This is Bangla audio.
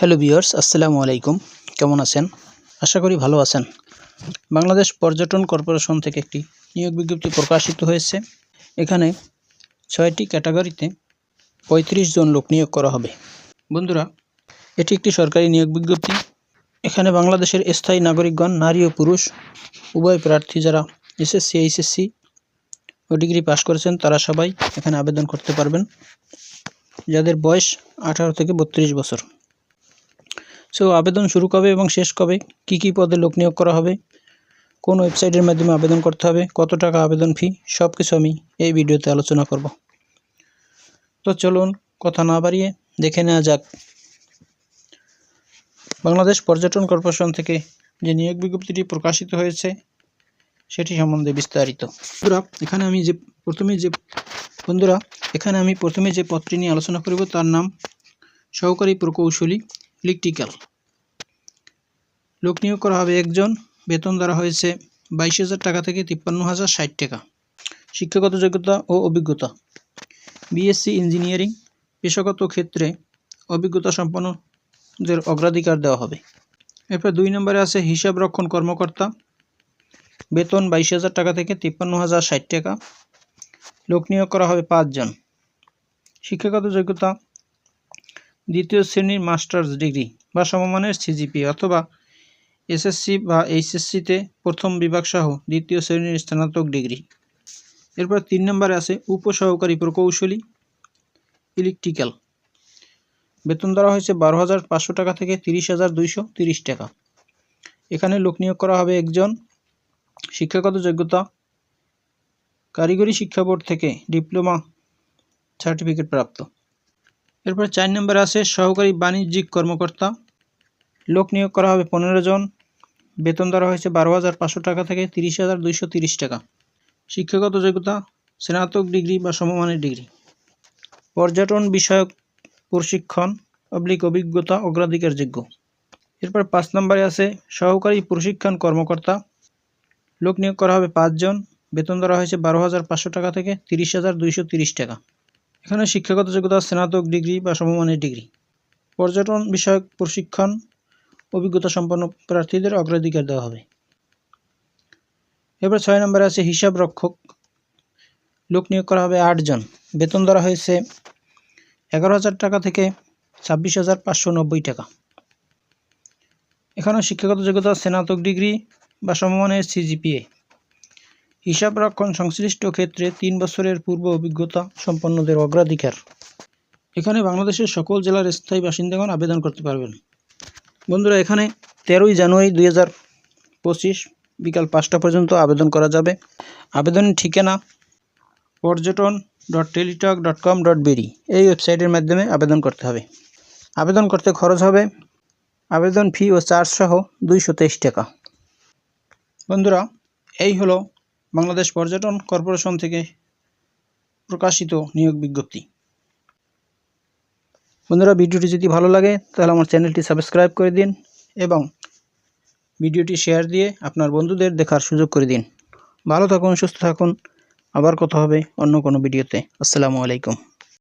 হ্যালো ভিউয়ার্স, আসসালামু আলাইকুম। কেমন আছেন? আশা করি ভালো আছেন। বাংলাদেশ পর্যটন কর্পোরেশন থেকে একটি নিয়োগ বিজ্ঞপ্তি প্রকাশিত হয়েছে। এখানে ছয়টি ক্যাটাগরিতে পঁয়ত্রিশ জন লোক নিয়োগ করা হবে। বন্ধুরা, এটি একটি সরকারি নিয়োগ বিজ্ঞপ্তি। এখানে বাংলাদেশের স্থায়ী নাগরিকগণ, নারী ও পুরুষ, উভয় প্রার্থী যারা এসএসসি, এইচএসসি ও ডিগ্রি পাশ করেছেন, তারা সবাই এখানে আবেদন করতে পারবেন। যাদের বয়স আঠারো থেকে বত্রিশ বছর। সো আবেদন শুরু কবে এবং শেষ কবে? কি কি পদে লোক নিয়োগ করা হবে? কোন ওয়েবসাইটের মাধ্যমে আবেদন করতে হবে? কত টাকা আবেদন ফি? সব কিছু আমি এই ভিডিওতে আলোচনা করব। তো চলুন কথা না বাড়িয়ে দেখে নেওয়া যাক। বাংলাদেশ পর্যটন কর্পোরেশন থেকে যে নিয়োগ বিজ্ঞপ্তিটি প্রকাশিত হয়েছে, সেটি সম্বন্ধে বিস্তারিত। বন্ধুরা, এখানে আমি যে প্রথমে যে বন্ধুরা, এখানে আমি প্রথমে যে পদটি নিয়ে আলোচনা করব, তার নাম সহকারী প্রকৌশলী ইলেকট্রিক্যাল। লোক নিয়োগ করা হবে একজন। বেতন দ্বারা হয়েছে বাইশ হাজার টাকা থেকে তিপ্পান্ন হাজার ষাট টাকা। শিক্ষাগত যোগ্যতা ও অভিজ্ঞতা। বিএসসি ইঞ্জিনিয়ারিং পেশাগত ক্ষেত্রে অভিজ্ঞতা সম্পন্নদের অগ্রাধিকার দেওয়া হবে। এরপর দুই নম্বরে আছে হিসাব রক্ষণ কর্মকর্তা। বেতন বাইশ হাজার টাকা থেকে তিপ্পান্ন হাজার ষাট টাকা। লোক নিয়োগ করা হবে পাঁচজন। শিক্ষাগত যোগ্যতা দ্বিতীয় শ্রেণির মাস্টার্স ডিগ্রি বা সমমানের সিজিপি অথবা এসএসসি বা এইচএসসিতে প্রথম বিভাগ সহ দ্বিতীয় শ্রেণির স্নাতক ডিগ্রি। এরপর তিন নম্বরে আছে উপসহকারী প্রকৌশলী, ইলেকট্রিক্যাল। বেতন ধরা হয়েছে বারো হাজার পাঁচশো টাকা থেকে তিরিশ হাজার দুইশো তিরিশ টাকা। এখানে লোক নিয়োগ করা হবে একজন শিক্ষাগত যোগ্যতা, কারিগরি শিক্ষা বোর্ড থেকে ডিপ্লোমা সার্টিফিকেট প্রাপ্ত। এরপর চার নম্বরে আছে সহকারী বাণিজ্যিক কর্মকর্তা, লোক নিয়োগ করা হবে পনেরো জন বেতন ধরা হয়েছে বারো হাজার পাঁচশো টাকা থেকে তিরিশ হাজার দুইশো তিরিশ টাকা। শিক্ষাগত যোগ্যতা, স্নাতক ডিগ্রি বা সমমানের ডিগ্রি। পর্যটন বিষয়ক প্রশিক্ষণ, অবলিক অভিজ্ঞতা অগ্রাধিকারযোগ্য এরপর পাঁচ নম্বরে আছে সহকারী প্রশিক্ষণ কর্মকর্তা। লোক নিয়োগ করা হবে পাঁচজন বেতন ধরা হয়েছে বারো হাজার পাঁচশো টাকা থেকে তিরিশ হাজার দুইশো তিরিশ টাকা। এখানে শিক্ষাগত যোগ্যতা, স্নাতক ডিগ্রি বা সমমানের ডিগ্রি। পর্যটন বিষয়ক প্রশিক্ষণ অভিজ্ঞতা সম্পন্ন প্রার্থীদের অগ্রাধিকার দেওয়া হবে। এবার ছয় নম্বরে আছে হিসাব রক্ষক। লোক নিয়োগ করা হবে আটজন বেতন ধরা হয়েছে এগারো হাজার টাকা থেকে ছাব্বিশ হাজার পাঁচশো নব্বই টাকা। এখানেও শিক্ষাগত যোগ্যতা, স্নাতক ডিগ্রি বা সমমানের সিজিপিএ। হিসাব রক্ষণ সংশ্লিষ্ট ক্ষেত্রে তিন বছরের পূর্ব অভিজ্ঞতা সম্পন্নদের অগ্রাধিকার। এখানে বাংলাদেশের সকল জেলার স্থায়ী বাসিন্দাগণ আবেদন করতে পারবেন। বন্ধুরা, এখানে তেরোই জানুয়ারি দুই হাজার পঁচিশ বিকাল পাঁচটা পর্যন্ত আবেদন করা যাবে। আবেদনের ঠিকানা Parjatan dot Teletalk dot com dot বেরি এই ওয়েবসাইটের মাধ্যমে আবেদন করতে হবে। আবেদন করতে খরচ হবে আবেদন ফি ও চার্জ সহ দুইশো তেইশ টাকা। বন্ধুরা, এই হলো বাংলাদেশ পর্যটন কর্পোরেশন থেকে প্রকাশিত নিয়োগ বিজ্ঞপ্তি। বন্ধুরা, ভিডিওটি যদি ভালো লাগে, তাহলে আমার চ্যানেলটি সাবস্ক্রাইব করে দিন এবং ভিডিওটি শেয়ার দিয়ে আপনার বন্ধুদের দেখার সুযোগ করে দিন। ভালো থাকুন, সুস্থ থাকুন। আবার কথা হবে অন্য কোনো ভিডিওতে। আসসালামু আলাইকুম।